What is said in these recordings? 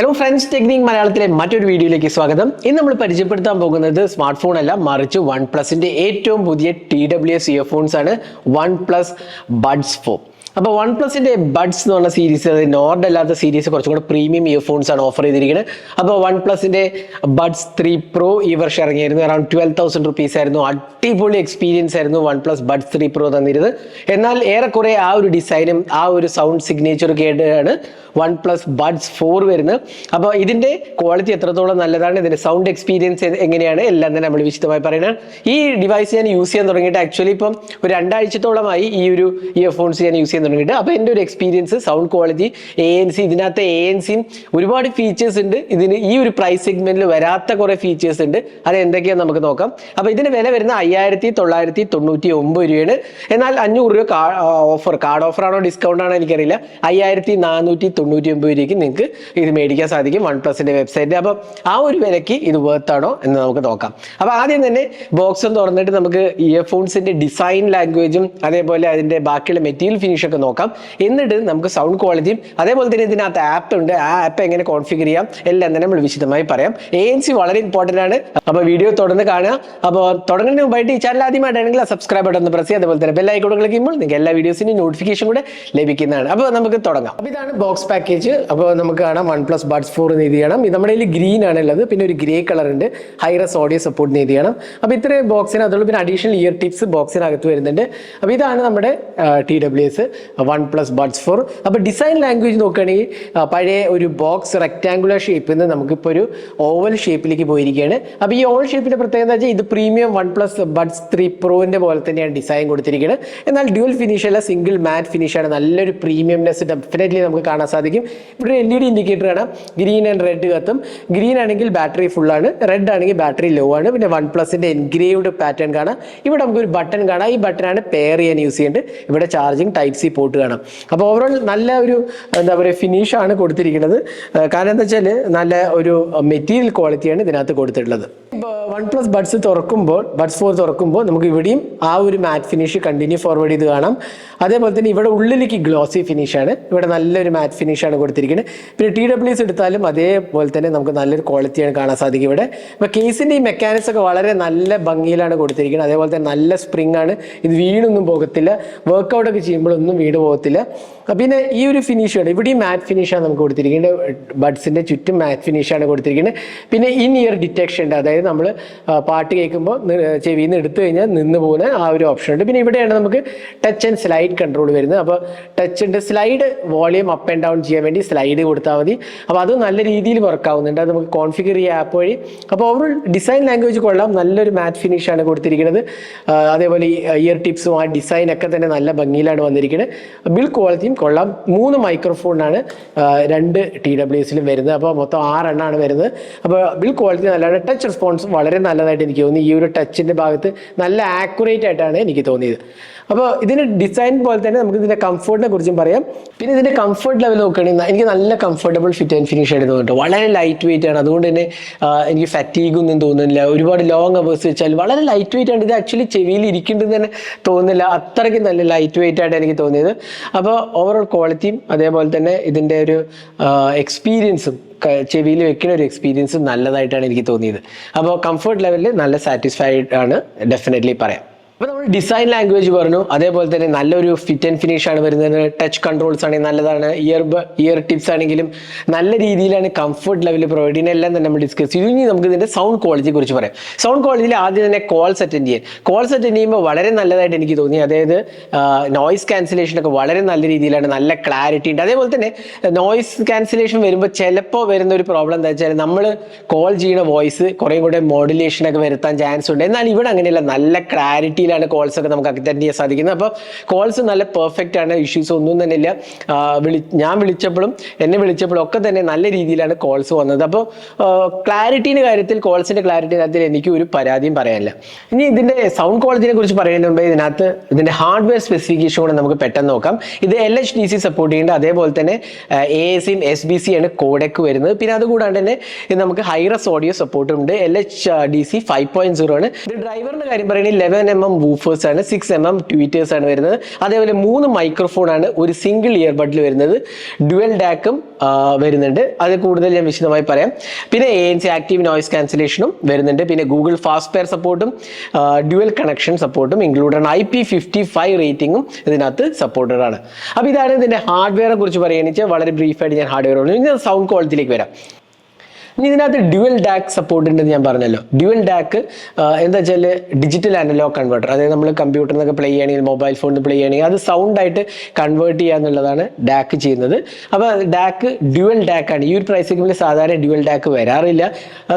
Hello friends technique മലയാളത്തിലെ മറ്റൊരു വീഡിയോയിലേക്ക് സ്വാഗതം. ഇന്ന് നമ്മൾ പരിചയപ്പെടുത്താൻ പോകുന്നത് സ്മാർട്ട് ഫോൺ അല്ല മറിച്ച് വൺ പ്ലസിന്റെ ഏറ്റവും പുതിയ ടി ഡബ്ല്യു എസ് ഇയർഫോൺസ് ആണ്. വൺ പ്ലസ് ബഡ്സ് ഫോർ അപ്പോൾ വൺ പ്ലസിന്റെ ബഡ്സ് എന്ന് പറഞ്ഞ സീരീസ് അതായത് നോർഡ് അല്ലാത്ത സീരീസ് കുറച്ചും കൂടെ പ്രീമിയം ഇയർഫോൺസ് ആണ് ഓഫർ ചെയ്തിരിക്കുന്നത് അപ്പോൾ വൺ പ്ലസിന്റെ ബഡ്സ് ത്രീ പ്രോ ഈ വർഷം ഇറങ്ങിയിരുന്നു. അറൌണ്ട് ട്വൽവ് തൗസൻഡ് റുപ്പീസ് ആയിരുന്നു. അടിപൊളി എക്സ്പീരിയൻസ് ആയിരുന്നു one plus buds three pro തന്നിരുന്നത്. എന്നാൽ ഏറെക്കുറെ ആ ഒരു ഡിസൈനും ആ ഒരു സൗണ്ട് സിഗ്നേച്ചർ കേട്ടാണ് വൺ പ്ലസ് ബഡ്സ് ഫോർ വരുന്നത്. അപ്പോൾ ഇതിന്റെ ക്വാളിറ്റി എത്രത്തോളം നല്ലതാണ് ഇതിന്റെ സൗണ്ട് എക്സ്പീരിയൻസ് എങ്ങനെയാണ് എല്ലാം തന്നെ നമ്മൾ വിശദമായി പറയുന്നത് ഈ ഡിവൈസ് ഞാൻ യൂസ് ചെയ്യാൻ തുടങ്ങിയിട്ട് ആക്ച്വലി ഇപ്പം ഒരു രണ്ടാഴ്ചത്തോളമായി ഈ ഒരു ഇയർഫോൺസ് ഞാൻ യൂസ് ചെയ്യാൻ തുടങ്ങിയിട്ട് അപ്പോൾ എന്റെ ഒരു experience sound quality A N C ഇതിനകത്ത് എ എൻ സിയും ഒരുപാട് ഫീച്ചേഴ്സ് ഉണ്ട്. ഇതിന് ഈ ഒരു പ്രൈസ് സെഗ്മെന്റിൽ വരാത്ത കുറെ ഫീച്ചേഴ്സ് ഉണ്ട്. അത് എന്തൊക്കെയാണെന്ന് നമുക്ക് നോക്കാം. അപ്പോൾ ഇതിന് വില വരുന്ന അയ്യായിരത്തി തൊള്ളായിരത്തി തൊണ്ണൂറ്റി ഒമ്പത് രൂപയാണ്. എന്നാൽ അഞ്ഞൂറ് രൂപ ഓഫർ കാർഡ് ഓഫർ ആണോ ഡിസ്കൗണ്ട് ആണോ എനിക്കറിയില്ല. അയ്യായിരത്തി നാനൂറ്റി തൊണ്ണൂറ്റി ഒമ്പത് രൂപയ്ക്ക് നിങ്ങൾക്ക് ഇത് മേടിക്കാൻ സാധിക്കും. വൺ പ്ലസിന്റെ വെബ്സൈറ്റ് അപ്പോൾ ആ ഒരു വിലയ്ക്ക് ഇത് വർത്ത് ആണോ എന്ന് നമുക്ക് നോക്കാം. അപ്പോൾ ആദ്യം തന്നെ ബോക്സ് തുറന്നിട്ട് നമുക്ക് ഇയർഫോൺസിന്റെ ഡിസൈൻ ലാംഗ്വേജും അതേപോലെ അതിന്റെ ബാക്കിയുള്ള മെറ്റീരിയൽ ഫിനിഷ് ഒക്കെ നോക്കാം. എന്നിട്ട് നമുക്ക് സൗണ്ട് ക്വാളിറ്റിയും അതേപോലെ തന്നെ ഇതിനകത്ത് ആപ്പ് ഉണ്ട്. ആ ആപ്പ് എങ്ങനെ കോൺഫിഗർ ചെയ്യാം എല്ലാം തന്നെ നമ്മൾ വിശദമായി പറയാം. എ എൻ സി വളരെ ഇമ്പോർട്ടന്റ് ആണ്. അപ്പോൾ വീഡിയോ തുടർന്ന് കാണുക. അപ്പോൾ തുടങ്ങുന്നതിന് മുമ്പായിട്ട് ഈ ചാനൽ ആദ്യമായിട്ടാണെങ്കിൽ സബ്സ്ക്രൈബ് ബട്ടൺ ഒന്ന് പ്രസ് ചെയ്യുക. അതേപോലെ തന്നെ ബെല്ലൈക്കോട് ക്ലിക്ക് ചെയ്യുമ്പോൾ നിങ്ങൾക്ക് എല്ലാ വീഡിയോസിനും നോട്ടിഫിക്കേഷൻ കൂടെ ലഭിക്കുന്നതാണ്. അപ്പോൾ നമുക്ക് തുടങ്ങാം. അപ്പോൾ ഇതാണ് ബോക്സ് പാക്കേജ് അപ്പോൾ നമുക്ക് കാണാം വൺ പ്ലസ് ബഡ്സ് ഫോർ എന്ന് ഇത് നമ്മുടെ കയ്യിൽ ഗ്രീൻ ആണ് ഉള്ളത്. പിന്നെ ഒരു ഗ്രേ കളർ ഉണ്ട്. ഹൈറസ് ഓഡിയോ സപ്പോർട്ട് ചെയ്ത് ചെയ്യണം അപ്പോൾ ഇത്രയും ബോക്സിനകത്തുള്ളൂ പിന്നെ അഡീഷണൽ ഇയർ ടിപ്സ് ബോക്സിനകത്ത് വരുന്നുണ്ട്. അപ്പോൾ ഇതാണ് നമ്മുടെ T W S OnePlus buds four അപ്പോൾ ഡിസൈൻ ലാംഗ്വേജ് നോക്കുകയാണെങ്കിൽ പഴയ ഒരു ബോക്സ് റെക്റ്റാങ്കുലർ ഷേപ്പിൽ നിന്ന് നമുക്കിപ്പോൾ ഒരു ഓവൽ ഷേപ്പിലേക്ക് പോയിരിക്കുകയാണ്. അപ്പോൾ ഈ ഓവൽ ഷേപ്പിന്റെ പ്രത്യേകത എന്താ വെച്ചാൽ ഇത് premium one plus buds three പ്രോവിന്റെ പോലെ തന്നെയാണ് ഡിസൈൻ കൊടുത്തിരിക്കുന്നത്. എന്നാൽ ഡ്യൂൽ ഫിനിഷ് അല്ല സിംഗിൾ മാറ്റ് ഫിനിഷ് ആണ്. നല്ലൊരു പ്രീമിയംനെസ് ഡെഫിനറ്റ്ലി നമുക്ക് കാണാൻ സാധിക്കും. ഇവിടെ എൽ ഇ ഡി ഇൻഡിക്കേറ്റർ ആണ് ഗ്രീൻ ആൻഡ് റെഡ് കത്തും. ഗ്രീൻ ആണെങ്കിൽ ബാറ്ററി ഫുൾ ആണ്. റെഡ് ആണെങ്കിൽ ബാറ്ററി ലോ ആണ്. പിന്നെ വൺ പ്ലസിന്റെ എൻഗ്രേവ്ഡ് പാറ്റേൺ കാണാം. ഇവിടെ നമുക്ക് ഒരു ബട്ടൺ കാണാം. ഈ ബട്ടണാണ് പെയർ ചെയ്യാൻ യൂസ് ചെയ്യേണ്ടത്. ഇവിടെ ചാർജിങ് ടൈപ്പ് സി പോർട്ട് കാണാം. അപ്പോൾ ഓവറോൾ നല്ല ഒരു എന്താ പറയുക ഫിനിഷാണ് കൊടുത്തിരിക്കുന്നത്. കാരണം എന്താ വെച്ചാൽ നല്ല ഒരു മെറ്റീരിയൽ ക്വാളിറ്റിയാണ് ഇതിനകത്ത് കൊടുത്തിട്ടുള്ളത്. വൺ പ്ലസ് ബഡ്സ് തുറക്കുമ്പോൾ ബഡ്സ് ഫോർ തുറക്കുമ്പോൾ നമുക്ക് ഇവിടെയും ആ ഒരു മാറ്റ് ഫിനിഷ് കണ്ടിന്യൂ ഫോർവേഡ് ചെയ്ത് കാണാം. അതേപോലെ തന്നെ ഇവിടെ ഉള്ളിലേക്ക് ഗ്ലോസി ഫിനിഷാണ് ഇവിടെ നല്ലൊരു മാറ്റ് ഫിനിഷാണ് കൊടുത്തിരിക്കുന്നത്. പിന്നെ ടി ഡബ്ല്യു എസ് എടുത്താലും അതേപോലെ തന്നെ നമുക്ക് നല്ലൊരു ക്വാളിറ്റിയാണ് കാണാൻ സാധിക്കും ഇവിടെ. അപ്പോൾ കേസിന്റെ ഈ മെക്കാനിക്സ് ഒക്കെ വളരെ നല്ല ഭംഗിയിലാണ് കൊടുത്തിരിക്കുന്നത്. അതേപോലെ തന്നെ നല്ല സ്പ്രിംഗ് ആണ്. ഇത് വീണൊന്നും പോകത്തില്ല. വർക്കൗട്ടൊക്കെ ചെയ്യുമ്പോഴൊന്നും വീണ് പോകത്തില്ല പിന്നെ ഈ ഒരു ഫിനിഷാണ് ഇവിടെയും മാറ്റ് ഫിനിഷാണ് നമുക്ക് കൊടുത്തിരിക്കുന്നത്. ബഡ്സിന്റെ ചുറ്റും മാറ്റ് ഫിനിഷാണ് കൊടുത്തിരിക്കുന്നത്. പിന്നെ ഇൻ ഇയർ ഡിറ്റക്ഷൻ ഉണ്ട് അതായത് നമ്മൾ പാട്ട് കേൾക്കുമ്പോൾ ചെവിയിൽ നിന്ന് എടുത്തു കഴിഞ്ഞാൽ നിന്ന് പോകുന്ന ആ ഒരു ഓപ്ഷൻ ഉണ്ട്. പിന്നെ ഇവിടെയാണ് നമുക്ക് ടച്ച് ആൻഡ് സ്ലൈഡ് കൺട്രോൾ വരുന്നത്. അപ്പോൾ ടച്ച് ഉണ്ട് slide volume up and down ചെയ്യാൻ വേണ്ടി സ്ലൈഡ് കൊടുത്താൽ മതി. അപ്പോൾ അത് നല്ല രീതിയിൽ വർക്ക് ആവുന്നുണ്ട്. അത് നമുക്ക് കോൺഫിഗർ ചെയ്യുക ആപ്പ് വഴി. അപ്പോൾ ഓവറോൾ ഡിസൈൻ ലാംഗ്വേജ് കൊള്ളാം. നല്ലൊരു മാറ്റ് ഫിനിഷാണ് കൊടുത്തിരിക്കുന്നത്. അതേപോലെ ഇയർ ടിപ്സും ആ ഡിസൈനൊക്കെ തന്നെ നല്ല ഭംഗിയിലാണ് വന്നിരിക്കുന്നത്. ബിൽ ക്വാളിറ്റിയും കൊള്ളാം. മൂന്ന് മൈക്രോഫോണാണ് രണ്ട് ടി ഡബ്ല്യു എസിലും വരുന്നത്. അപ്പോൾ മൊത്തം ആറെണ്ണമാണ് വരുന്നത്. അപ്പോൾ ബിൽ ക്വാളിറ്റി നല്ലതാണ്. ടച്ച് റെസ്പോൺസ് വളരെ നല്ലതായിട്ട് എനിക്ക് തോന്നി. ഈ ഒരു ടച്ചിന്റെ ഭാഗത്ത് നല്ല ആക്യുറേറ്റ് ആയിട്ടാണ് എനിക്ക് തോന്നിയത്. അപ്പോൾ ഇതിന് ഡിസൈൻ പോലെ തന്നെ നമുക്ക് ഇതിന്റെ കംഫർട്ടിനെ കുറിച്ചും പറയാം. പിന്നെ ഇതിന്റെ കംഫർട്ട് ലെവൽ നോക്കുകയാണെങ്കിൽ എനിക്ക് നല്ല കംഫർട്ടബിൾ ഫിറ്റ് ആൻഡ് ഫിനിഷ് ആയിട്ട് തോന്നുന്നുണ്ട്. വളരെ ലൈറ്റ് വെയിറ്റ് ആണ്. അതുകൊണ്ട് തന്നെ എനിക്ക് ഫറ്റീഗ് ഒന്നും തോന്നുന്നില്ല. ഒരുപാട് ലോങ് അവേഴ്സ് വെച്ചാൽ വളരെ ലൈറ്റ് വെയിറ്റ് ആണ്. ഇത് ആക്ച്വലി ചെവിയിൽ ഇരിക്കുന്നുണ്ടെന്ന് തന്നെ തോന്നുന്നില്ല. അത്രയ്ക്ക് നല്ല ലൈറ്റ് വെയിറ്റ് ആയിട്ട് എനിക്ക് തോന്നിയത്. അപ്പോൾ ഓവറോൾ ക്വാളിറ്റിയും അതേപോലെ തന്നെ ഇതിന്റെ ഒരു എക്സ്പീരിയൻസും ചെവിയിൽ വെക്കുന്ന ഒരു എക്സ്പീരിയൻസ് നല്ലതായിട്ടാണ് എനിക്ക് തോന്നിയത്. അപ്പോൾ കംഫർട്ട് ലെവലിൽ നല്ല സാറ്റിസ്ഫൈഡ് ആണ്. ഡെഫിനറ്റ്ലി പറയാം. അപ്പോൾ നമ്മൾ ഡിസൈൻ ലാംഗ്വേജ് പറഞ്ഞു. അതേപോലെ തന്നെ നല്ലൊരു ഫിറ്റ് ആൻഡ് ഫിനിഷ് ആണ് വരുന്നത്. ടച്ച് കൺട്രോൾസ് ആണെങ്കിൽ നല്ലതാണ്. ഇയർ ഇയർ ടിപ്സ് ആണെങ്കിലും നല്ല രീതിയിലാണ് കംഫർട്ട് ലെവൽ പ്രൊവൈഡ് ചെയ്യുന്ന എല്ലാം തന്നെ നമ്മൾ ഡിസ്കസ് ചെയ്തു. ഇനി നമുക്ക് ഇതിന്റെ സൗണ്ട് ക്വാളിറ്റിയെ കുറിച്ച് പറയാം. സൗണ്ട് ക്വാളിറ്റിയിൽ ആദ്യം തന്നെ കോൾസ് അറ്റൻഡ് ചെയ്യാൻ. കോൾസ് അറ്റൻഡ് ചെയ്യുമ്പോൾ വളരെ നല്ലതായിട്ട് എനിക്ക് തോന്നി. അതായത് നോയ്സ് ക്യാൻസലേഷൻ ഒക്കെ വളരെ നല്ല രീതിയിലാണ് നല്ല ക്ലാരിറ്റി ഉണ്ട്. അതേപോലെ തന്നെ നോയ്സ് ക്യാൻസലേഷൻ വരുമ്പോൾ ചിലപ്പോൾ വരുന്ന ഒരു പ്രോബ്ലം എന്താ വെച്ചാൽ നമ്മൾ കോൾ ചെയ്യുന്ന വോയിസ് കുറേ കൂടെ മോഡുലേഷൻ ഒക്കെ വരുത്താൻ ചാൻസ് ഉണ്ട്. എന്നാൽ ഇവിടെ അങ്ങനെയല്ല. നല്ല ക്ലാരിറ്റിയിലാണ് കോൾസ് ഒക്കെ നമുക്ക് അറ്റൻഡ് ചെയ്യാൻ സാധിക്കുന്നത്. അപ്പോൾ കോൾസ് നല്ല പെർഫെക്റ്റ് ആണ്. ഇഷ്യൂസ് ഒന്നും തന്നെ ഇല്ല. വിളി ഞാൻ വിളിച്ചപ്പോഴും എന്നെ വിളിച്ചപ്പോഴും ഒക്കെ തന്നെ നല്ല രീതിയിലാണ് കോൾസ് വന്നത്. അപ്പോൾ ക്ലാരിറ്റീന്റെ കാര്യത്തിൽ കോൾസിന്റെ ക്ലാരിറ്റി കാര്യത്തിൽ എനിക്ക് ഒരു പരാതിയും പറയാനില്ല. ഇനി ഇതിന്റെ സൗണ്ട് ക്വാളിറ്റിനെ കുറിച്ച് പറയുന്നതിന് മുമ്പേ ഇതിനകത്ത് ഇതിന്റെ ഹാർഡ്വെയർ സ്പെസിഫിക്കേഷൻ കൂടെ നമുക്ക് പെട്ടെന്ന് നോക്കാം. ഇത് L H D C support ചെയ്യുന്നുണ്ട്. അതേപോലെ തന്നെ എ എസിയും എസ് ബി സി ആണ് കോഡെക്ക് വരുന്നത്. പിന്നെ അതുകൂടാണ്ട് തന്നെ നമുക്ക് ഹൈറസ് ഓഡിയോ സപ്പോർട്ടും ഉണ്ട്. L H D C five point zero ആണ്. ഇത് ഡ്രൈവറിന്റെ കാര്യം പറയുകയാണെങ്കിൽ ലെവൻ എം എം വൂഫേഴ്സ് ആണ് സിക്സ് എം എം ട്വീറ്റേഴ്സ് ആണ് വരുന്നത്. അതേപോലെ മൂന്ന് മൈക്രോഫോൺ ആണ് ഒരു സിംഗിൾ ഇയർബഡിൽ വരുന്നത്. ഡുവൽ ഡാക്കും വരുന്നുണ്ട്. അത് കൂടുതൽ ഞാൻ വിശദമായി പറയാം. പിന്നെ A N C active noise ക്യാൻസലേഷനും വരുന്നുണ്ട്. പിന്നെ ഗൂഗിൾ ഫാസ്റ്റ് പെയർ സപ്പോർട്ടും ഡ്യുവൽ കണക്ഷൻ സപ്പോർട്ടും included I P fifty five റേറ്റിംഗും ഇതിനകത്ത് സപ്പോർട്ടഡ് ആണ്. അപ്പോൾ ഇതാണ് ഇതിന്റെ ഹാർഡ്വെയറെ കുറിച്ച് പറയുകയാണെന്ന് വളരെ ബ്രീഫായിട്ട് ഞാൻ ഹാർഡ്വെയർ പറഞ്ഞു ഞാൻ സൗണ്ട് ക്വാളിറ്റിയിലേക്ക് വരാം. ഇനി ഇതിനകത്ത് ഡ്യുവൽ ഡാക്ക് സപ്പോർട്ട് ഉണ്ടെന്ന് ഞാൻ പറഞ്ഞല്ലോ. ഡ്യുവൽ ഡാക്ക് എന്താ വെച്ചാൽ ഡിജിറ്റൽ അനലോഗ് കൺവേർട്ടർ അതായത് നമ്മൾ കമ്പ്യൂട്ടറിൽ നിന്നൊക്കെ പ്ലേ ചെയ്യണമെങ്കിൽ മൊബൈൽ ഫോണിൽ നിന്ന് പ്ലേ ചെയ്യണമെങ്കിൽ അത് സൗണ്ട് ആയിട്ട് കൺവേർട്ട് ചെയ്യുക എന്നുള്ളതാണ് ഡാക്ക് ചെയ്യുന്നത്. അപ്പോൾ ഡാക്ക് ഡ്യുവൽ ഡാക്ക് ആണ്. ഈ ഒരു പ്രൈസ് സെഗ്മെന്റിൽ സാധാരണ ഡ്യുവൽ ഡാക്ക് വരാറില്ല.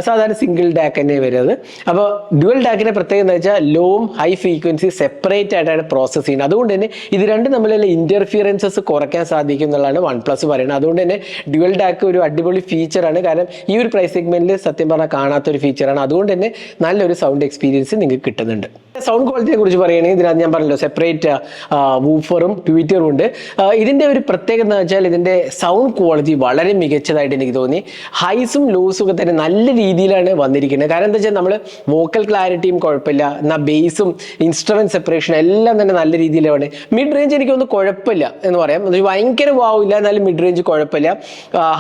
സാധാരണ സിംഗിൾ ഡാക്ക് തന്നെ വരുന്നത്. അപ്പോൾ ഡ്യുവൽ ഡാക്കിന്റെ പ്രത്യേകത എന്താ വെച്ചാൽ ലോവും ഹൈ ഫ്രീക്വൻസി സെപ്പറേറ്റ് ആയിട്ടാണ് പ്രോസസ്സ് ചെയ്യുന്നത്. അതുകൊണ്ട് തന്നെ ഇത് രണ്ടും തമ്മിലുള്ള ഇന്റർഫിയറൻസസ് കുറയ്ക്കാൻ സാധിക്കും എന്നുള്ളതാണ് വൺ പ്ലസ് പറയുന്നത്. അതുകൊണ്ട് തന്നെ ഡ്യുവൽ ഡാക്ക് ഒരു അടിപൊളി ഫീച്ചറാണ് കാരണം ഈ ഒരു പ്രൈസ് സെഗ്മെന്റിൽ സത്യം പറഞ്ഞാൽ കാണാത്ത ഒരു ഫീച്ചറാണ് അതുകൊണ്ട് തന്നെ നല്ലൊരു സൗണ്ട് എക്സ്പീരിയൻസ് നിങ്ങൾക്ക് കിട്ടുന്നുണ്ട്. സൗണ്ട് ക്വാളിറ്റിയെ കുറിച്ച് പറയുകയാണെങ്കിൽ ഇതിനകത്ത് ഞാൻ പറഞ്ഞല്ലോ സെപ്പറേറ്റ് വൂഫറും ട്വീറ്ററും ഉണ്ട്. ഇതിന്റെ ഒരു പ്രത്യേകത എന്ന് വെച്ചാൽ ഇതിന്റെ സൗണ്ട് ക്വാളിറ്റി വളരെ മികച്ചതായിട്ട് എനിക്ക് തോന്നി. ഹൈസും ലോസും ഒക്കെ തന്നെ നല്ല രീതിയിലാണ് വന്നിരിക്കുന്നത്. കാരണം എന്താ വെച്ചാൽ നമ്മൾ വോക്കൽ ക്ലാരിറ്റിയും കുഴപ്പമില്ല. എന്നാൽ ബേസും ഇൻസ്ട്രുമെന്റ് സെപ്പറേഷൻ എല്ലാം തന്നെ നല്ല രീതിയിലാണ്. മിഡ് റേഞ്ച് എനിക്കൊന്നും കുഴപ്പമില്ല എന്ന് പറയാം. ഭയങ്കര വാവില്ല എന്നാലും മിഡ് റേഞ്ച് കുഴപ്പമില്ല.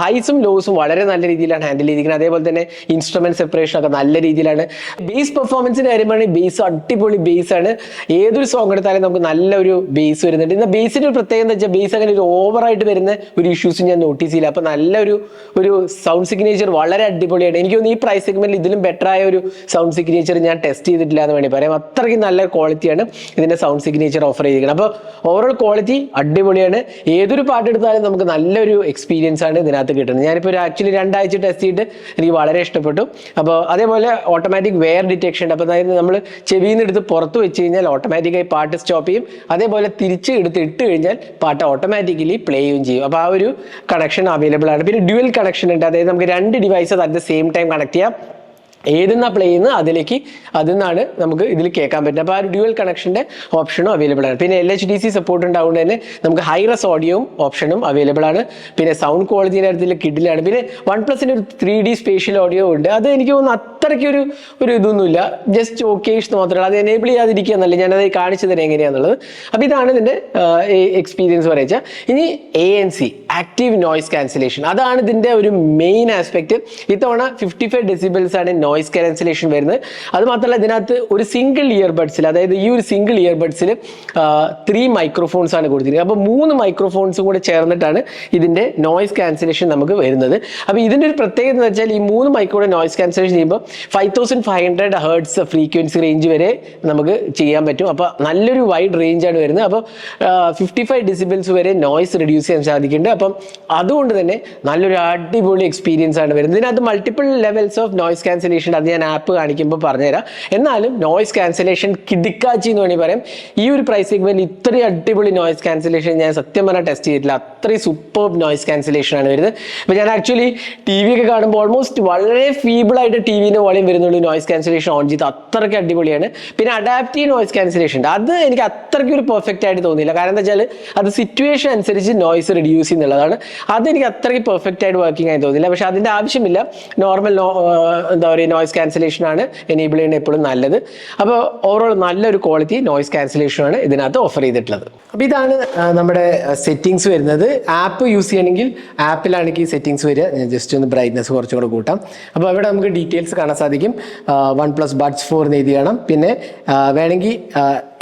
ഹൈസും ലോസും വളരെ നല്ല രീതിയിലാണ് ഹാൻഡിൽ ചെയ്തിരിക്കുന്നത്. അതേപോലെ തന്നെ ഇൻസ്ട്രുമെന്റ് സെപ്പറേഷൻ ഒക്കെ നല്ല രീതിയിലാണ്. ബേസ് പെർഫോമൻസിന്റെ കാര്യമാണ് ബേസ് അടിപൊളി ബേസ് ആണ്. ഏതൊരു സോങ് എടുത്താലും നമുക്ക് നല്ലൊരു ബേസ് വരുന്നുണ്ട്. ഇന്ന് ബേസിന്റെ ഒരു പ്രത്യേകത എന്താ വെച്ചാൽ ബേസ് അങ്ങനെ ഒരു ഓവറായിട്ട് വരുന്ന ഒരു ഇഷ്യൂസ് ഞാൻ നോട്ടീസ് ചെയ്യില്ല. അപ്പൊ നല്ലൊരു ഒരു സൗണ്ട് സിഗ്നേച്ചർ വളരെ അടിപൊളിയാണ്. എനിക്ക് തോന്നുന്നു ഈ പ്രൈസ് സെഗ്മെന്റിൽ ഇതിലും ബെറ്റർ ആയ ഒരു സൗണ്ട് സിഗ്നേച്ചർ ഞാൻ ടെസ്റ്റ് ചെയ്തിട്ടില്ല എന്ന് വേണമെങ്കിൽ പറയാം. അത്രയ്ക്ക് നല്ല ക്വാളിറ്റിയാണ് ഇതിന്റെ സൗണ്ട് സിഗ്നേച്ചർ ഓഫർ ചെയ്തിരിക്കുന്നത്. അപ്പോൾ ഓവറോൾ ക്വാളിറ്റി അടിപൊളിയാണ്. ഏതൊരു പാട്ട് എടുത്താലും നമുക്ക് നല്ലൊരു എക്സ്പീരിയൻസ് ആണ് ഇതിനകത്ത് കിട്ടുന്നത്. ഞാനിപ്പോൾ ഒരു ആക്ച്വലി രണ്ടാഴ്ച ടെസ്റ്റ് ചെയ്തിട്ട് എനിക്ക് വളരെ ഇഷ്ടപ്പെട്ടു. അപ്പോൾ അതേപോലെ ഓട്ടോമാറ്റിക് വെയർ ഡിറ്റക്ഷൻ ഉണ്ട്. അപ്പോൾ അതായത് നമ്മൾ ചെവിയിൽ നിന്ന് എടുത്ത് പുറത്ത് വെച്ച് കഴിഞ്ഞാൽ ഓട്ടോമാറ്റിക്കായി പാട്ട് സ്റ്റോപ്പ് ചെയ്യും. അതേപോലെ തിരിച്ച് എടുത്ത് ഇട്ട് കഴിഞ്ഞാൽ പാട്ട് ഓട്ടോമാറ്റിക്കലി പ്ലേ ചെയ്യുകയും ചെയ്യും. അപ്പോൾ ആ ഒരു കണക്ഷൻ അവൈലബിൾ ആണ്. പിന്നെ ഡ്യുവൽ കണക്ഷൻ ഉണ്ട്. അതായത് നമുക്ക് രണ്ട് devices at the same time connect ചെയ്യാം. ഏതെന്നാ പ്ലേ ചെയ്യുന്നത് അതിലേക്ക് അതിൽ നിന്നാണ് നമുക്ക് ഇതിൽ കേൾക്കാൻ പറ്റുന്നത്. അപ്പോൾ ആ ഒരു ഡ്യുവൽ കണക്ഷന്റെ ഓപ്ഷനും അവൈലബിൾ ആണ്. പിന്നെ L H D C support ഉണ്ടാവുകൊണ്ട് തന്നെ നമുക്ക് ഹൈറസ് ഓഡിയോയും ഓപ്ഷനും അവൈലബിൾ ആണ്. പിന്നെ സൗണ്ട് ക്വാളിറ്റിയുടെ കാര്യത്തിൽ കിഡിലാണ് പിന്നെ വൺ പ്ലസിന്റെ ഒരു ത്രീ ഡി സ്പേഷ്യൽ ഓഡിയോ ഉണ്ട്. അത് എനിക്ക് തോന്നുന്നു അത്രയ്ക്ക് ഒരു ഒരു ഇതൊന്നുമില്ല. ജസ്റ്റ് ഓക്കേഷ് മാത്രമല്ല അത് എനേബിൾ ചെയ്യാതിരിക്കുക എന്നല്ല. ഞാനത് കാണിച്ചു തരാം എങ്ങനെയാണെന്നുള്ളത് അപ്പോൾ ഇതാണ് ഇതിന്റെ എക്സ്പീരിയൻസ് പറയുക. ഇനി A N C active noise cancellation അതാണ് ഇതിന്റെ ഒരു മെയിൻ ആസ്പെക്റ്റ് ഇത്തവണ ഫിഫ്റ്റി ഫൈവ് ഡെസിബിൾസ് ആണ് നോയ്സ് ക്യാൻസലേഷൻ വരുന്നത്. അത് മാത്രമല്ല ഇതിനകത്ത് ഒരു സിംഗിൾ ഇയർബഡ്സിൽ അതായത് ഈ ഒരു സിംഗിൾ ഇയർബഡ്സിൽ ത്രീ മൈക്രോഫോൺസ് ആണ് കൊടുത്തിരിക്കുന്നത്. അപ്പോൾ മൂന്ന് മൈക്രോഫോൺസ് കൂടെ ചേർന്നിട്ടാണ് ഇതിന്റെ നോയ്സ് ക്യാൻസലേഷൻ നമുക്ക് വരുന്നത്. അപ്പോൾ ഇതിന്റെ ഒരു പ്രത്യേകത എന്ന് വെച്ചാൽ ഈ മൂന്ന് മൈക്രോയുടെ നോയ്സ് ക്യാൻസലേഷൻ ചെയ്യുമ്പോൾ five thousand five hundred hertz frequency range വരെ നമുക്ക് ചെയ്യാൻ പറ്റും. അപ്പോൾ നല്ലൊരു വൈഡ് റേഞ്ച് ആണ് വരുന്നത്. അപ്പോൾ ഫിഫ്റ്റി ഫൈവ് ഡിസിബിൾസ് വരെ നോയ്സ് റെഡ്യൂസ് ചെയ്യാൻ സാധിക്കുന്നുണ്ട്. അപ്പം അതുകൊണ്ട് തന്നെ നല്ലൊരു അടിപൊളി എക്സ്പീരിയൻസ് ആണ് വരുന്നത്. ഇതിനകത്ത് multiple levels of noise cancellation അത് ഞാൻ ആപ്പ് കാണിക്കുമ്പോൾ പറഞ്ഞുതരാം. എന്നാലും നോയ്സ് ക്യാൻസലേഷൻ കിടിക്കാച്ചി എന്ന് വേണമെങ്കിൽ പറയാം. ഈ ഒരു പ്രൈസ് സെഗ്മെന്റ് ഇത്രയും അടിപൊളി നോയ്സ് ക്യാൻസലേഷൻ ഞാൻ സത്യം പറഞ്ഞാൽ ടെസ്റ്റ് ചെയ്തിട്ടില്ല. അത്രയും സൂപ്പർ നോയ്സ് ക്യാൻസലേഷൻ ആണ് വരുന്നത്. ഇപ്പം ഞാൻ ആക്ച്വലി ടി വി ഒക്കെ കാണുമ്പോൾ ഓൾമോസ്റ്റ് വളരെ ഫീബിൾ ആയിട്ട് ടി വിന്റെ വോളിയം വരുന്നുള്ളൂ നോയ്സ് ക്യാൻസലേഷൻ ഓൺ ചെയ്ത്. അത്രയ്ക്ക് അടിപൊളിയാണ്. പിന്നെ അഡാപ്റ്റീവ് നോയ്സ് ക്യാൻസലേഷൻ അത് എനിക്ക് അത്രയ്ക്ക് ഒരു പെർഫെക്റ്റ് ആയിട്ട് തോന്നിയില്ല. കാരണം എന്താ വെച്ചാൽ അത് സിറ്റുവേഷൻ അനുസരിച്ച് നോയ്സ് റിഡ്യൂസ് ചെയ്യുന്നുള്ളതാണ്. അത് എനിക്ക് അത്രയ്ക്ക് പെർഫെക്റ്റ് ആയിട്ട് വർക്കിംഗ് ആയി തോന്നില്ല പക്ഷെ അതിന്റെ ആവശ്യമില്ല. നോർമൽ എന്താ പറയുക നോയ്സ് ക്യാൻസലേഷൻ ആണ് എനേബിൾ ചെയ്യുന്നത് എപ്പോഴും നല്ലത്. അപ്പോൾ ഓവറോൾ നല്ലൊരു ക്വാളിറ്റി നോയ്സ് ക്യാൻസലേഷൻ ആണ് ഇതിനകത്ത് ഓഫർ ചെയ്തിട്ടുള്ളത്. അപ്പോൾ ഇതാണ് നമ്മുടെ സെറ്റിങ്സ് വരുന്നത്. ആപ്പ് യൂസ് ചെയ്യണമെങ്കിൽ ആപ്പിലാണെങ്കിൽ സെറ്റിങ്സ് വരിക. ഞാൻ ജസ്റ്റ് ഒന്ന് ബ്രൈറ്റ്നസ് കുറച്ചും കൂടെ കൂട്ടാം. അപ്പോൾ അവിടെ നമുക്ക് ഡീറ്റെയിൽസ് കാണാൻ സാധിക്കും. വൺ പ്ലസ് ബഡ്സ് ഫോർ എന്ന് എഴുതി കാണാം പിന്നെ വേണമെങ്കിൽ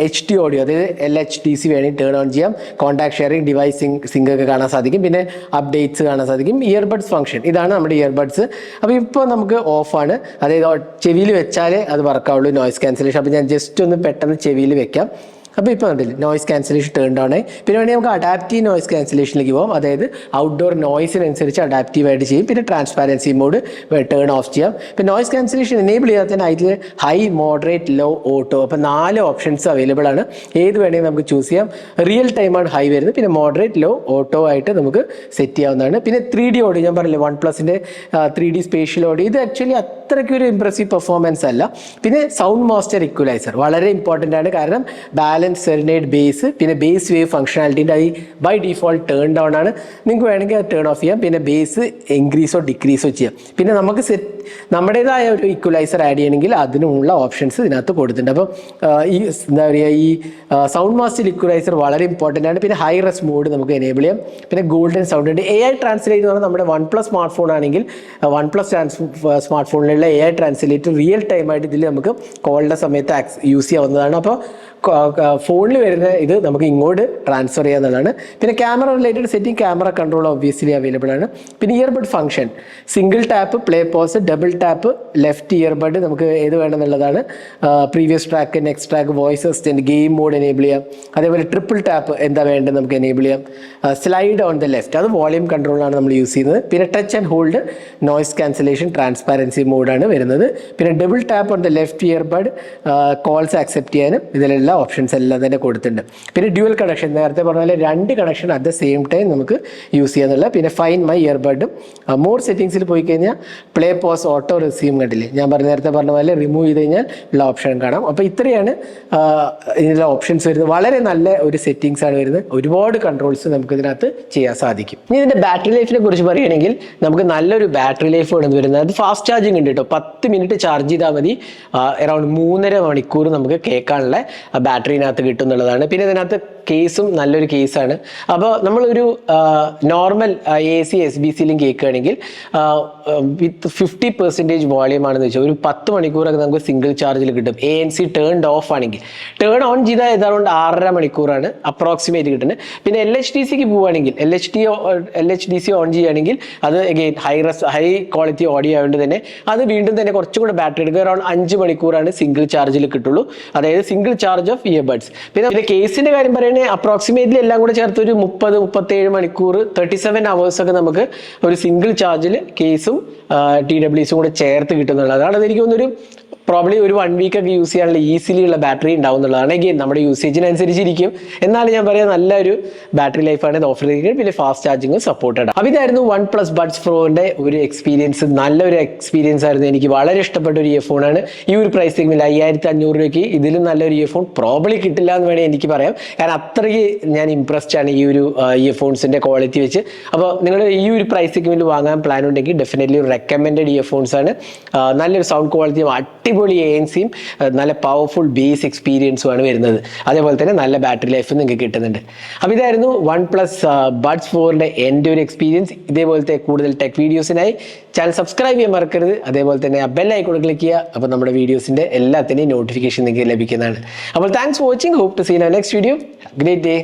എച്ച് ഡി ഓഡിയോ അതായത് എൽ എച്ച് ഡി സി വേണമെങ്കിൽ ടേൺ ഓൺ ചെയ്യാം. കോൺടാക്ട് ഷെയറിംഗ് ഡിവൈസ് സിങ്ക് ഒക്കെ കാണാൻ സാധിക്കും. പിന്നെ അപ്ഡേറ്റ്സ് കാണാൻ സാധിക്കും. ഇയർബഡ്സ് ഫംഗ്ഷൻ ഇതാണ് നമ്മുടെ ഇയർബഡ്സ് അപ്പോൾ ഇപ്പോൾ നമുക്ക് ഓഫാണ് അതായത് ചെവിയിൽ വെച്ചാലേ അത് വർക്കാവുള്ളൂ നോയ്സ് ക്യാൻസലേഷൻ അപ്പോൾ ഞാൻ ജസ്റ്റ് ഒന്ന് പെട്ടെന്ന് ചെവിയിൽ വെക്കാം. അപ്പോൾ ഇപ്പോൾ കണ്ടില്ല നോയ്സ് ക്യാൻസലേഷൻ ടേൺ ഡൗൺ ആയി പിന്നെ വേണമെങ്കിൽ നമുക്ക് അഡാപ്റ്റീവ് നോയ്സ് ക്യാൻസലേഷനിലേക്ക് പോകാം അതായത് ഔട്ട്ഡോർ നോയ്സിനനുസരിച്ച് അഡാപ്റ്റീവ് ആയിട്ട് ചെയ്യും. പിന്നെ ട്രാൻസ്പാരൻസി മോഡ് ടേൺ ഓഫ് ചെയ്യാം. പിന്നെ നോയ്സ് ക്യാൻസലേഷൻ എനേബിൾ ചെയ്യാത്ത തന്നെ അതിൽ ഹൈ മോഡറേറ്റ് ലോ ഓട്ടോ അപ്പോൾ നാല് ഓപ്ഷൻസ് അവൈലബിൾ ആണ്. ഏത് വേണമെങ്കിൽ നമുക്ക് ചൂസ് ചെയ്യാം. റിയൽ ടൈമാണ് ഹൈ വരുന്നത്. പിന്നെ മോഡറേറ്റ് ലോ ഓട്ടോ ആയിട്ട് നമുക്ക് സെറ്റ് ചെയ്യാവുന്നതാണ്. പിന്നെ ത്രീ ഡി ഓഡിയോ ഞാൻ പറഞ്ഞില്ലേ വൺ പ്ലസിന്റെ ത്രീ ഡി സ്പേഷ്യൽ ഓഡിയോ ഇത് ആക്ച്വലി അത്രയ്ക്ക് ഒരു ഇംപ്രസീവ് പെർഫോമൻസ് അല്ല. പിന്നെ സൗണ്ട് മാസ്റ്റർ ഇക്വലൈസർ വളരെ ഇമ്പോർട്ടന്റ് ആണ്. കാരണം ബാലൻസ് ബാലൻസ് സെറിനേഡ് ബേസ് പിന്നെ ബേസ് വേവ് ഫംഗ്ഷനാലിറ്റിന്റെ അത് ബൈ ഡിഫോൾട്ട് ടേൺ ഡൗൺ ആണ്. നിങ്ങൾക്ക് വേണമെങ്കിൽ അത് ടേൺ ഓഫ് ചെയ്യാം. പിന്നെ ബേസ് ഇൻക്രീസോ ഡിക്രീസോ ചെയ്യാം. പിന്നെ നമുക്ക് സെറ്റ് നമ്മുടേതായ ഒരു ഇക്വലൈസർ ആഡ് ചെയ്യണമെങ്കിൽ അതിനുള്ള ഓപ്ഷൻസ് ഇതിനകത്ത് കൊടുത്തിട്ടുണ്ട്. അപ്പോൾ ഈ എന്താ പറയുക ഈ സൗണ്ട് മാസ്റ്റർ ഇക്വലൈസർ വളരെ ഇമ്പോർട്ടന്റ് ആണ്. പിന്നെ ഹൈ റെസ് മോഡ് നമുക്ക് എനേബിൾ ചെയ്യാം. പിന്നെ ഗോൾഡൻ സൗണ്ട് ഉണ്ട്. എ ഐ ട്രാൻസ്ലേറ്റ് എന്ന് പറഞ്ഞാൽ നമ്മുടെ വൺ പ്ലസ് സ്മാർട്ട് ഫോൺ ആണെങ്കിൽ വൺ പ്ലസ് ട്രാൻസ് സ്മാർട്ട് ഫോണിലുള്ള എ ഐ ട്രാൻസ്ലേറ്റ് റിയൽ ടൈമായിട്ട് ഇതിൽ നമുക്ക് കോളിന്റെ സമയത്ത് യൂസ് ചെയ്യാവുന്നതാണ്. അപ്പോൾ ഫോണിൽ വരുന്ന ഇത് നമുക്ക് ഇങ്ങോട്ട് ട്രാൻസ്ഫർ ചെയ്യാന്നുള്ളതാണ് പിന്നെ camera related setting camera control obviously available ആണ്. പിന്നെ earbud function single tap play pause double tap left earbud നമുക്ക് ഏത് വേണമെന്നുള്ളതാണ്. Previous track next track voice assistant game mode enable ചെയ്യാം. അതേപോലെ ട്രിപ്പിൾ ടാപ്പ് എന്താ വേണ്ടത് നമുക്ക് എനേബിൾ ചെയ്യാം. സ്ലൈഡ് ഓൺ ദ ലെഫ്റ്റ് അത് വോളിയം കൺട്രോളാണ് നമ്മൾ യൂസ് ചെയ്യുന്നത്. പിന്നെ touch and hold noise cancellation transparency മോഡാണ് വരുന്നത്. പിന്നെ double tap on the left earbud calls accept ചെയ്യാനും ഇതിലെല്ലാം ഓപ്ഷൻസ് എല്ലാം തന്നെ കൊടുത്തിട്ടുണ്ട്. പിന്നെ ഡ്യുവൽ കണക്ഷൻ നേരത്തെ പറഞ്ഞ പോലെ രണ്ട് connection at the same time നമുക്ക് യൂസ് ചെയ്യാന്നുള്ള പിന്നെ ഫൈൻ മൈ ഇയർബഡും മോർ സെറ്റിങ്സിൽ പോയി കഴിഞ്ഞാൽ പ്ലേ പോസ് ഓട്ടോ റിസീവ് കണ്ടില്ലേ? ഞാൻ പറഞ്ഞ നേരത്തെ പറഞ്ഞ പോലെ റിമൂവ് ചെയ്ത് കഴിഞ്ഞാൽ ഉള്ള ഓപ്ഷൻ കാണാം. അപ്പോൾ ഇത്രയാണ് ഇതിന്റെ ഓപ്ഷൻസ് വരുന്നത്. വളരെ നല്ല ഒരു സെറ്റിങ്സ് ആണ് വരുന്നത്. ഒരുപാട് കൺട്രോൾസ് നമുക്ക് ഇതിനകത്ത് ചെയ്യാൻ സാധിക്കും. ഇനി ഇതിന്റെ ബാറ്ററി ലൈഫിനെ കുറിച്ച് പറയുകയാണെങ്കിൽ നമുക്ക് നല്ലൊരു ബാറ്ററി ലൈഫ് വേണമെന്ന് വരുന്നത്. അത് ഫാസ്റ്റ് ചാർജിങ് ഉണ്ട് കേട്ടോ. പത്ത് മിനിറ്റ് ചാർജ് ചെയ്താൽ മതി. അറൗണ്ട് മൂന്നര മണിക്കൂർ നമുക്ക് കേൾക്കാനുള്ള ബാറ്ററിനകത്ത് കിട്ടും എന്നുള്ളതാണ് പിന്നെ ഇതിനകത്ത് കേസും നല്ലൊരു കേസാണ്. അപ്പോൾ നമ്മളൊരു normal A C S B സിയിലും കേൾക്കുകയാണെങ്കിൽ വിത്ത് ഫിഫ്റ്റി പെർസെന്റേജ് വോളിയം ആണെന്ന് വെച്ചാൽ ഒരു പത്ത് മണിക്കൂറൊക്കെ നമുക്ക് സിംഗിൾ ചാർജിൽ കിട്ടും. A N C turned off ആണെങ്കിൽ. ടേൺ ഓൺ ചെയ്താൽ ഏതാണ്ട് ആറര മണിക്കൂറാണ് അപ്രോക്സിമേറ്റ് കിട്ടുന്നത്. പിന്നെ എൽ എച്ച് ഡി സിക്ക് പോവുകയാണെങ്കിൽ L H D L H D C on ചെയ്യുകയാണെങ്കിൽ അത് again hi res high quality audio ആയതുകൊണ്ട് തന്നെ അത് വീണ്ടും തന്നെ കുറച്ചും കൂടെ ബാറ്ററി എടുക്കുക. അറൗണ്ട് അഞ്ച് മണിക്കൂറാണ് സിംഗിൾ ചാർജിൽ കിട്ടുള്ളൂ. അതായത് സിംഗിൾ ചാർജ് ഓഫ് ഇയർബഡ്സ് പിന്നെ കേസിന്റെ കാര്യം പറയുകയാണെങ്കിൽ അപ്രോക്സിമേറ്റ്ലി എല്ലാം കൂടെ ചേർത്ത് ഒരു മുപ്പത് മുപ്പത്തേഴ് മണിക്കൂർ തേർട്ടി സെവൻ അവേഴ്സ് ഒക്കെ നമുക്ക് ഒരു സിംഗിൾ ചാർജിൽ കേസും ടി ഡബ്ല്യൂസും കൂടെ ചേർത്ത് കിട്ടുന്നുള്ളത് അതാണ് എനിക്ക് തോന്നുന്നൊരു പ്രോബ്ലി ഒരു വൺ വീക്ക് ഒക്കെ യൂസ് ചെയ്യാനുള്ള ഈസിലി ഉള്ള ബാറ്ററി ഉണ്ടാവും എന്നുള്ളതാണ്. എഗെയിൻ നമ്മുടെ യൂസേജിനനുസരിച്ചിരിക്കും എന്നാലും ഞാൻ പറയാം നല്ലൊരു ബാറ്ററി ലൈഫാണ് ഇത് ഓഫർ ചെയ്തിരിക്കുന്നത്. പിന്നെ ഫാസ്റ്റ് ചാർജിങ് സപ്പോർട്ടഡ് അപ്പോൾ ഇതായിരുന്നു വൺ പ്ലസ് ബഡ്സ് പ്രോന്റെ ഒരു എക്സ്പീരിയൻസ് നല്ലൊരു എക്സ്പീരിയൻസ് ആയിരുന്നു. എനിക്ക് വളരെ ഇഷ്ടപ്പെട്ട ഒരു ഇയർഫോണാണ് ഈ ഒരു പ്രൈസ് സെഗ്മെന്റ് അയ്യായിരത്തി അഞ്ഞൂറ് രൂപയ്ക്ക് ഇതിലും നല്ലൊരു ഇയർഫോൺ പ്രോബ്ലി കിട്ടില്ല എന്ന് വേണമെങ്കിൽ എനിക്ക് പറയാം. കാരണം അത്രയ്ക്ക് ഞാൻ ഇംപ്രസ്ഡ് ആണ് ഈ ഒരു ഇയർഫോൺസിന്റെ ക്വാളിറ്റി വെച്ച്. അപ്പോൾ നിങ്ങൾ ഈ ഒരു പ്രൈസ് സെഗ്മെന്റ് വാങ്ങാൻ പ്ലാൻ ഉണ്ടെങ്കിൽ ഡെഫിനറ്റ്ലി ഒരു റെക്കമെൻഡഡ് ഇയർഫോൺസ് ആണ് നല്ലൊരു സൗണ്ട് ക്വാളിറ്റിയും അടിപൊളി എ എൻ സിയും നല്ല പവർഫുൾ ബേസ് എക്സ്പീരിയൻസും ആണ് വരുന്നത്. അതേപോലെ തന്നെ നല്ല ബാറ്ററി ലൈഫ് നിങ്ങൾക്ക് കിട്ടുന്നുണ്ട്. അപ്പോൾ ഇതായിരുന്നു വൺ പ്ലസ് ബഡ്സ് ഫോറിന്റെ എന്റെ ഒരു എക്സ്പീരിയൻസ് ഇതേപോലത്തെ കൂടുതൽ ടെക് വീഡിയോസിനായി ചാനൽ സബ്സ്ക്രൈബ് ചെയ്യാൻ മറക്കരുത്. അതേപോലെ തന്നെ ആ ബെൽ ഐക്കോൺ ക്ലിക്ക് ചെയ്യുക. അപ്പോൾ നമ്മുടെ വീഡിയോസിന്റെ എല്ലാത്തിനെയും നോട്ടിഫിക്കേഷൻ നിങ്ങൾക്ക് ലഭിക്കുന്നതാണ്. അപ്പോൾ thanks for watching hope to seen next video great day